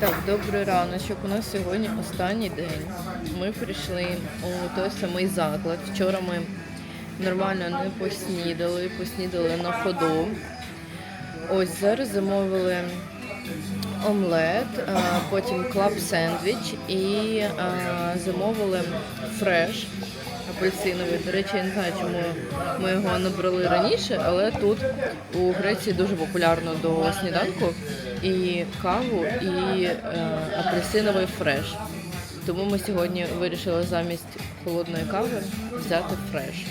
Так, добрий раночок. У нас сьогодні останній день. Ми прийшли у той самий заклад. Вчора ми нормально не поснідали, поснідали на ходу. Ось зараз замовили омлет, потім клаб сендвіч і замовили фреш апельсиновий. До речі, я не знаю, чому ми його не брали раніше, але тут у Греції дуже популярно до сніданку і каву, і е, апельсиновий фреш. Тому ми сьогодні вирішили замість холодної кави взяти фреш.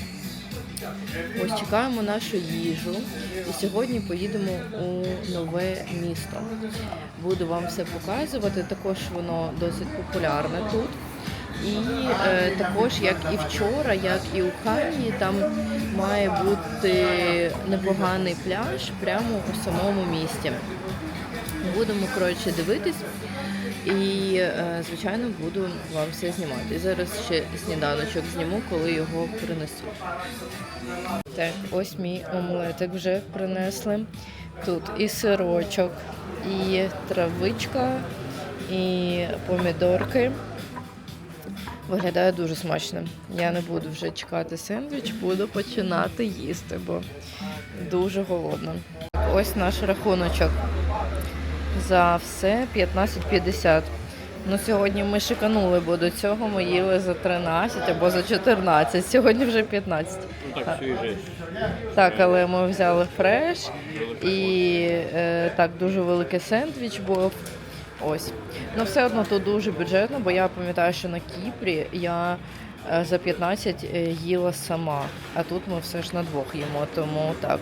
Ось чекаємо нашу їжу і сьогодні поїдемо у нове місто. Буду вам все показувати. Також воно досить популярне тут. І е, також, як і вчора, як і у Хані, там має бути непоганий пляж прямо у самому місті. Будемо коротше дивитись. І, е, звичайно, буду вам все знімати. Зараз ще сніданочок зніму, коли його принесуть. Так, ось мій омлетик вже принесли. Тут і сирочок, і травичка, і помідорки. Виглядає дуже смачно. Я не буду вже чекати сендвіч, буду починати їсти, бо дуже голодна. Ось наш рахуночок. За все 15,50. Ну, сьогодні ми шиканули, бо до цього ми їли за 13 або за 14. Сьогодні вже 15. Ну так, все. Так, але ми взяли фреш і е, так дуже великий сендвіч був. Ось. Ну все одно тут дуже бюджетно, бо я пам'ятаю, що на Кіпрі я е, за 15 е, їла сама, а тут ми все ж на двох їмо, тому так.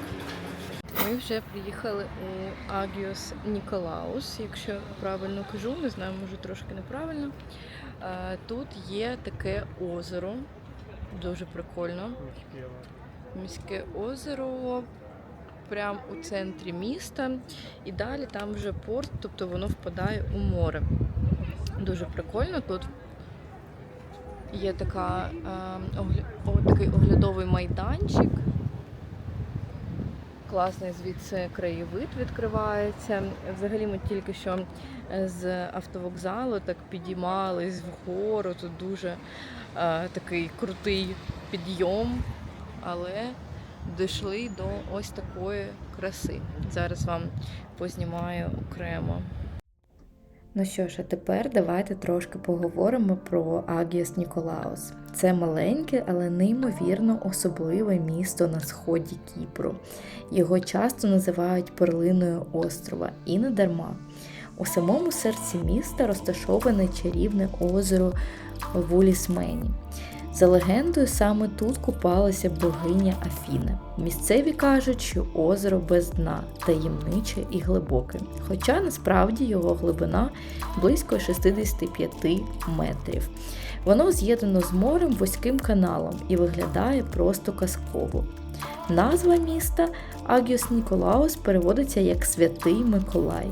Ми вже приїхали у Агіос Ніколаус, якщо правильно кажу, не знаю, може трошки неправильно. Е, Тут є таке озеро, дуже прикольно. Міське озеро прямо у центрі міста. І далі там вже порт, тобто воно впадає у море. Дуже прикольно тут. Є така, е, огля... о, такий оглядовий майданчик. Класний звідси краєвид відкривається. Взагалі ми тільки що е, з автовокзалу так підіймались вгору. Тут дуже е, такий крутий підйом, але дійшли до ось такої краси. Зараз вам познімаю окремо. Ну що ж, а тепер давайте трошки поговоримо про Агіос Ніколаус. Це маленьке, але неймовірно особливе місто на сході Кіпру. Його часто називають перлиною острова, і не дарма. У самому серці міста розташоване чарівне озеро Вулісмені. За легендою, саме тут купалася богиня Афіна. Місцеві кажуть, що озеро без дна, таємниче і глибоке, хоча насправді його глибина близько 65 метрів. Воно з'єднано з морем вузьким каналом і виглядає просто казково. Назва міста Агіос Ніколаус переводиться як Святий Миколай.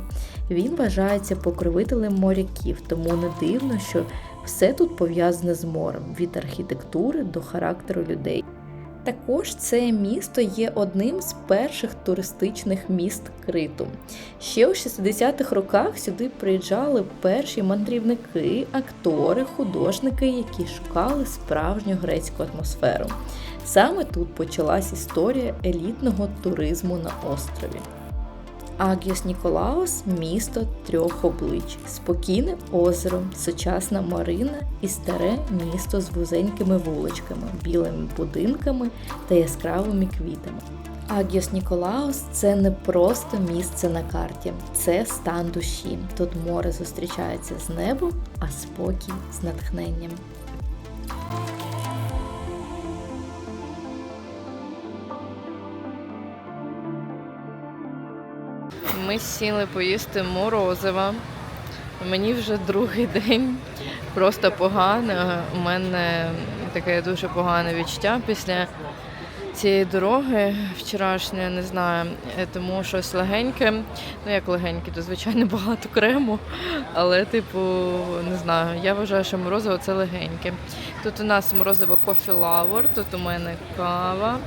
Він вважається покровителем моряків, тому не дивно, що все тут пов'язане з морем від архітектури до характеру людей. Також це місто є одним з перших туристичних міст Криту. Ще у 60-х роках сюди приїжджали перші мандрівники, актори, художники, які шукали справжню грецьку атмосферу. Саме тут почалась історія елітного туризму на острові. Агіос Ніколаус місто трьох облич, спокійне озеро, сучасна марина і старе місто з вузенькими вуличками, білими будинками та яскравими квітами. Агіос Ніколаус це не просто місце на карті, це стан душі. Тут море зустрічається з небом, а спокій з натхненням. Ми сіли поїсти морозива. Мені вже другий день просто погано. У мене таке дуже погане відчуття після цієї дороги вчорашньої, не знаю, тому щось легеньке. Ну як легеньке, то звичайно багато крему. Але, типу, не знаю, я вважаю, що морозиво це легеньке. Тут у нас морозиво Coffee Lover, тут у мене кава,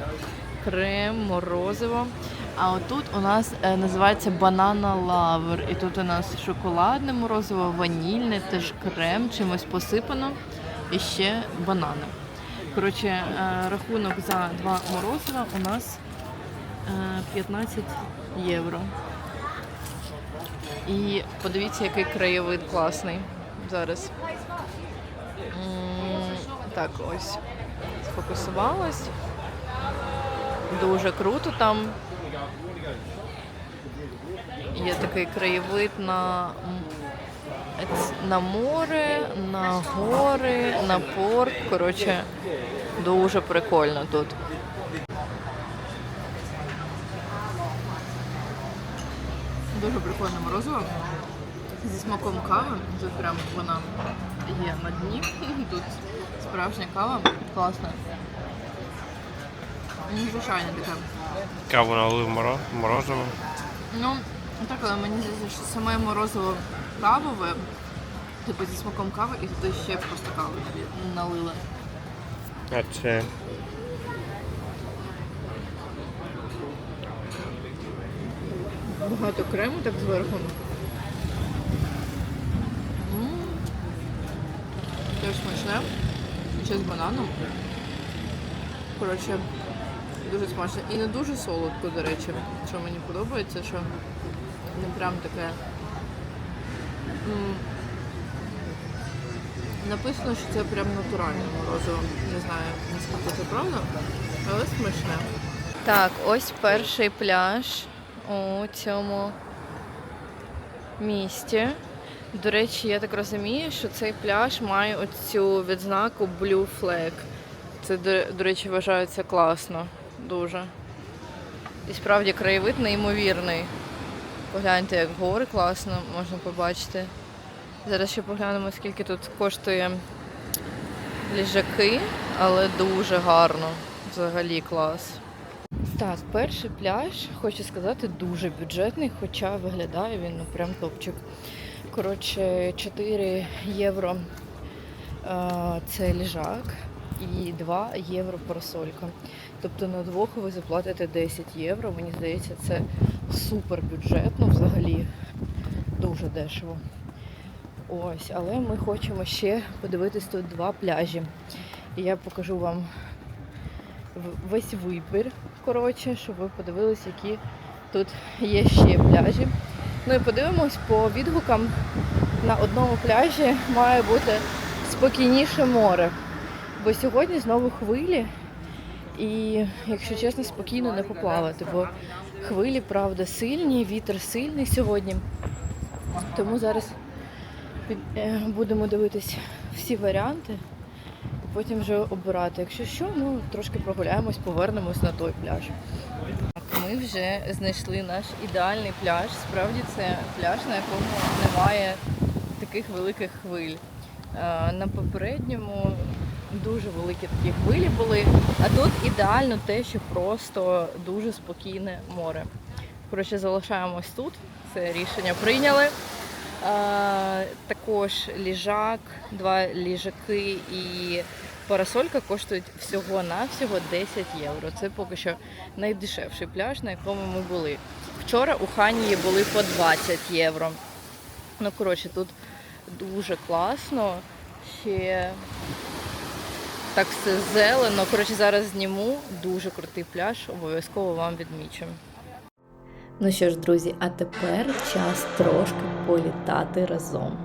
крем, морозиво. А отут у нас е, називається банана лавр. І тут у нас шоколадне морозиво, ванільне, теж крем, чимось посипано і ще банани. Коротше, е, рахунок за два морозива у нас е, 15 євро. І подивіться, який краєвид класний зараз. Так, ось. Сфокусувалась. Дуже круто там. Є такий краєвид на, на море, на гори, на порт. Коротше, дуже прикольно тут. Дуже прикольне морозиво. Зі смаком кави. Тут прям вона є на дні. Тут справжня кава. Класна. Незвичайне таке. Каву налив моро- морозиво. Ну, так, але мені здається, що саме морозиво кавове, типу зі смаком кави, і туди ще просто каву налили. А це Багато крему так зверху. Теж смачне. Ще з бананом. Коротше, дуже смачно. І не дуже солодко, до речі. Що мені подобається, що не прям таке. Написано, що це прям натуральне морозиво. Не знаю, наскільки це правда, але смачне. Так, ось перший пляж у цьому місті. До речі, я так розумію, що цей пляж має оцю відзнаку Blue Flag. Це, до, речі, вважається класно. Дуже. І справді краєвид неймовірний. Погляньте, як гори класно можна побачити. Зараз ще поглянемо, скільки тут коштує ліжаки, але дуже гарно. Взагалі клас. Так, перший пляж, хочу сказати, дуже бюджетний, хоча виглядає він ну, прям топчик. Коротше, 4 євро е, це ліжак і 2 євро парасолька. Тобто на двох ви заплатите 10 євро. Мені здається, це супер бюджетно взагалі. Дуже дешево. Ось, але ми хочемо ще подивитись тут два пляжі. Я покажу вам весь вибір, коротше, щоб ви подивились, які тут є ще пляжі. Ну і подивимось по відгукам. На одному пляжі має бути спокійніше море. Бо сьогодні знову хвилі. І, якщо чесно, спокійно не поплавати, бо хвилі, правда, сильні, вітер сильний сьогодні. Тому зараз е, будемо дивитись всі варіанти потім вже обирати. Якщо що, ну трошки прогуляємось, повернемось на той пляж. Ми вже знайшли наш ідеальний пляж. Справді це пляж, на якому немає таких великих хвиль. Е, На попередньому дуже великі такі хвилі були, а тут ідеально те, що просто дуже спокійне море. Коротше, залишаємось тут. Це рішення прийняли. Також ліжак, два ліжаки і парасолька коштують всього-навсього 10 євро. Це поки що найдешевший пляж, на якому ми були. Вчора у Ханії були по 20 євро. Ну, коротше, тут дуже класно. Ще так все зелено. Коротше, зараз зніму дуже крутий пляж, обов'язково вам відмічу. Ну що ж, друзі, а тепер час трошки політати разом.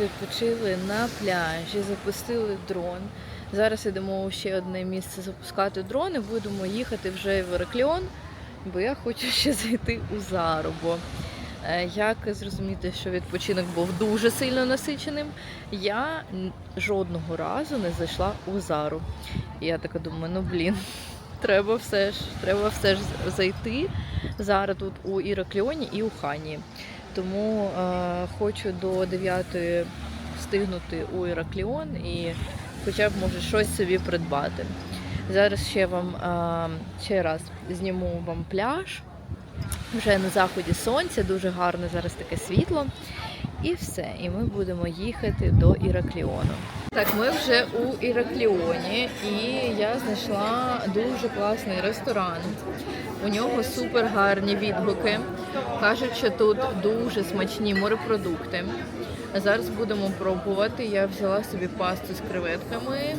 Відпочили на пляжі, запустили дрон. Зараз йдемо у ще одне місце запускати дрон і будемо їхати вже в Иракліон, бо я хочу ще зайти у Зару. Бо е, як зрозуміти, що відпочинок був дуже сильно насиченим, я жодного разу не зайшла у Зару. І я така думаю, ну блін, треба все ж, треба все ж зайти. Зараз тут у Іракліоні і у Хані. Тому е, хочу до 9 встигнути у Іракліон і хоча б може щось собі придбати. Зараз ще вам е, ще раз зніму вам пляж. Вже на заході сонця, дуже гарне зараз таке світло. І все. І ми будемо їхати до Іракліону. Так, ми вже у Іракліоні, і я знайшла дуже класний ресторан. У нього супер гарні відгуки. Кажуть, що тут дуже смачні морепродукти. Зараз будемо пробувати. Я взяла собі пасту з креветками,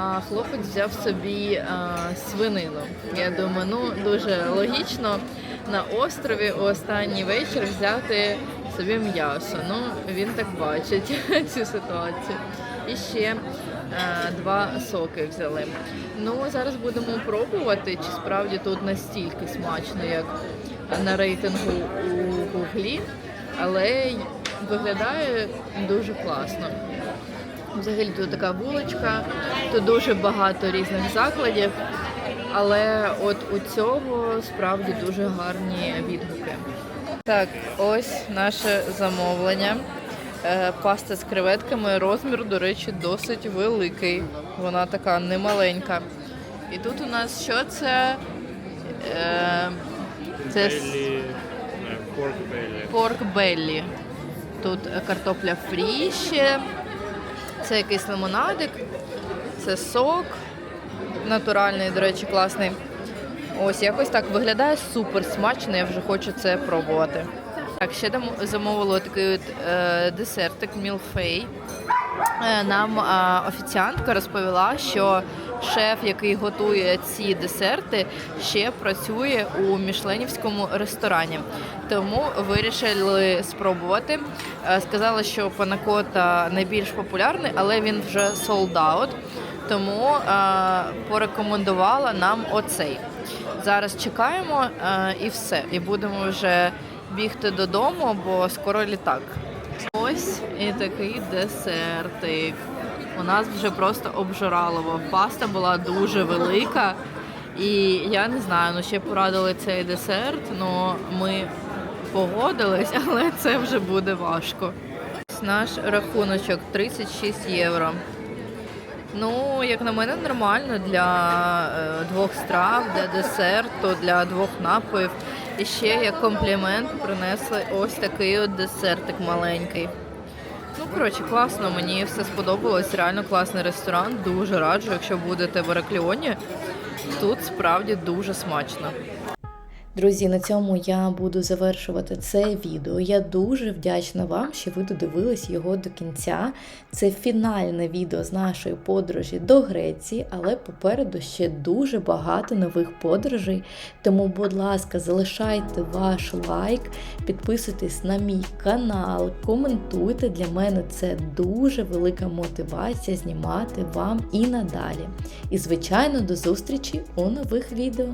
а хлопець взяв собі а, свинину. Я думаю, ну дуже логічно на острові у останній вечір взяти собі м'ясо. Ну він так бачить цю ситуацію. І ще е, два соки взяли. Ну зараз будемо пробувати, чи справді тут настільки смачно, як на рейтингу у гуглі, але виглядає дуже класно. Взагалі тут така вуличка, тут дуже багато різних закладів, але от у цього справді дуже гарні відгуки. Так, ось наше замовлення. Е, Паста з креветками. Розмір, до речі, досить великий. Вона така немаленька. І тут у нас що це? Е, Це порк беллі. Тут картопля фрі ще. Це якийсь лимонадик, це сок. Натуральний, до речі, класний. Ось якось так виглядає супер смачно, я вже хочу це пробувати. Так, ще замовила такий от, е, десертик мілфей. Е, Нам е, офіціантка розповіла, що шеф, який готує ці десерти, ще працює у мішленівському ресторані. Тому вирішили спробувати. Е, Сказали, що панакота найбільш популярний, але він вже out. Тому е, порекомендувала нам оцей. Зараз чекаємо е, і все. І будемо вже бігти додому, бо скоро літак. Ось і такий десертик. У нас вже просто обжиралово. Паста була дуже велика. І я не знаю, ну ще порадили цей десерт, ну ми погодились, але це вже буде важко. Ось Наш рахуночок 36 євро. Ну, як на мене, нормально для е, двох страв, для десерту, для двох напоїв. І ще як комплімент принесли ось такий от десертик маленький. Ну, коротше, класно, мені все сподобалось. Реально класний ресторан. Дуже раджу, якщо будете в Иракліоні. Тут справді дуже смачно. Друзі, на цьому я буду завершувати це відео. Я дуже вдячна вам, що ви додивились його до кінця. Це фінальне відео з нашої подорожі до Греції, але попереду ще дуже багато нових подорожей. Тому, будь ласка, залишайте ваш лайк, підписуйтесь на мій канал, коментуйте. Для мене це дуже велика мотивація знімати вам і надалі. І, звичайно, до зустрічі у нових відео.